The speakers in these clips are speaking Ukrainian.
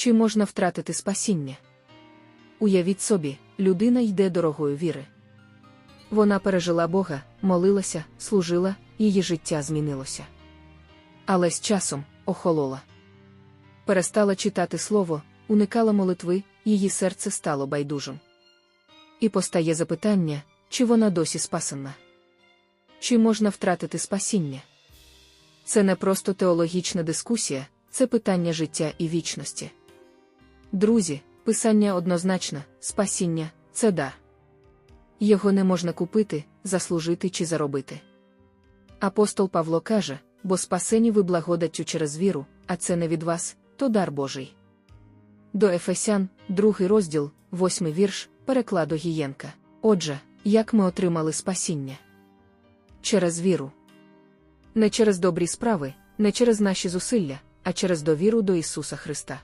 Чи можна втратити спасіння? Уявіть собі, людина йде дорогою віри. Вона пережила Бога, молилася, служила, її життя змінилося. Але з часом охолола. Перестала читати слово, уникала молитви, її серце стало байдужим. І постає запитання, чи вона досі спасена? Чи можна втратити спасіння? Це не просто теологічна дискусія, це питання життя і вічності. Друзі, писання однозначно, спасіння це дар. Його не можна купити, заслужити чи заробити. Апостол Павло каже, бо спасені ви благодаттю через віру, а це не від вас, то дар Божий. До Ефесян, другий розділ, восьмий вірш, перекладу Гієнка. Отже, як ми отримали спасіння? Через віру. Не через добрі справи, не через наші зусилля, а через довіру до Ісуса Христа.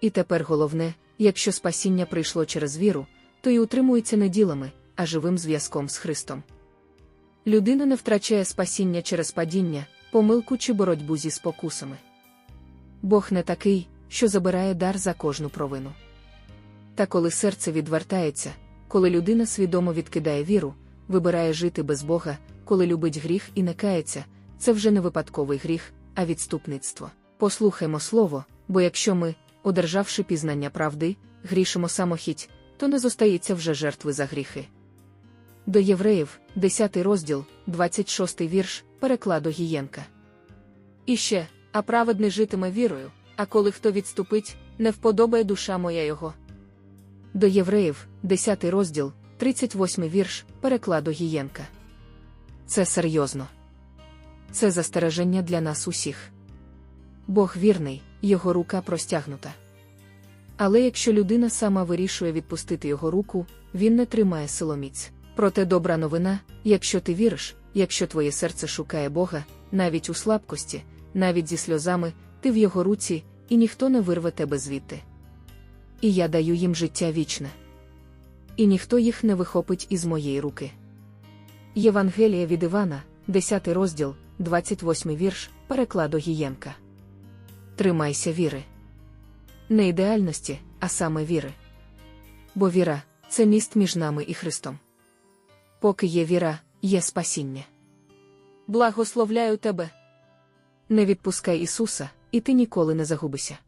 І тепер головне, якщо спасіння прийшло через віру, то й утримується не ділами, а живим зв'язком з Христом. Людина не втрачає спасіння через падіння, помилку чи боротьбу зі спокусами. Бог не такий, що забирає дар за кожну провину. Та коли серце відвертається, коли людина свідомо відкидає віру, вибирає жити без Бога, коли любить гріх і не кається, це вже не випадковий гріх, а відступництво. Послухаймо слово, бо якщо ми, одержавши пізнання правди, грішимо самохідь, то не зостається вже жертви за гріхи. До євреїв, 10 розділ, 26 вірш, перекладу Гієнка. І ще, а праведний житиме вірою, а коли хто відступить, не вподобає душа моя його. До євреїв, 10 розділ, 38 вірш, перекладу Гієнка. Це серйозно. Це застереження для нас усіх. Бог вірний, його рука простягнута. Але якщо людина сама вирішує відпустити його руку, він не тримає силоміць. Проте добра новина, якщо ти віриш, якщо твоє серце шукає Бога, навіть у слабкості, навіть зі сльозами, ти в його руці, і ніхто не вирве тебе звідти. І я даю їм життя вічне. І ніхто їх не вихопить із моєї руки. Євангелія від Івана, 10 розділ, 28 вірш, перекладу Гієнка. Тримайся віри. Не ідеальності, а саме віри. Бо віра це міст між нами і Христом. Поки є віра, є спасіння. Благословляю тебе. Не відпускай Ісуса, і ти ніколи не загубися.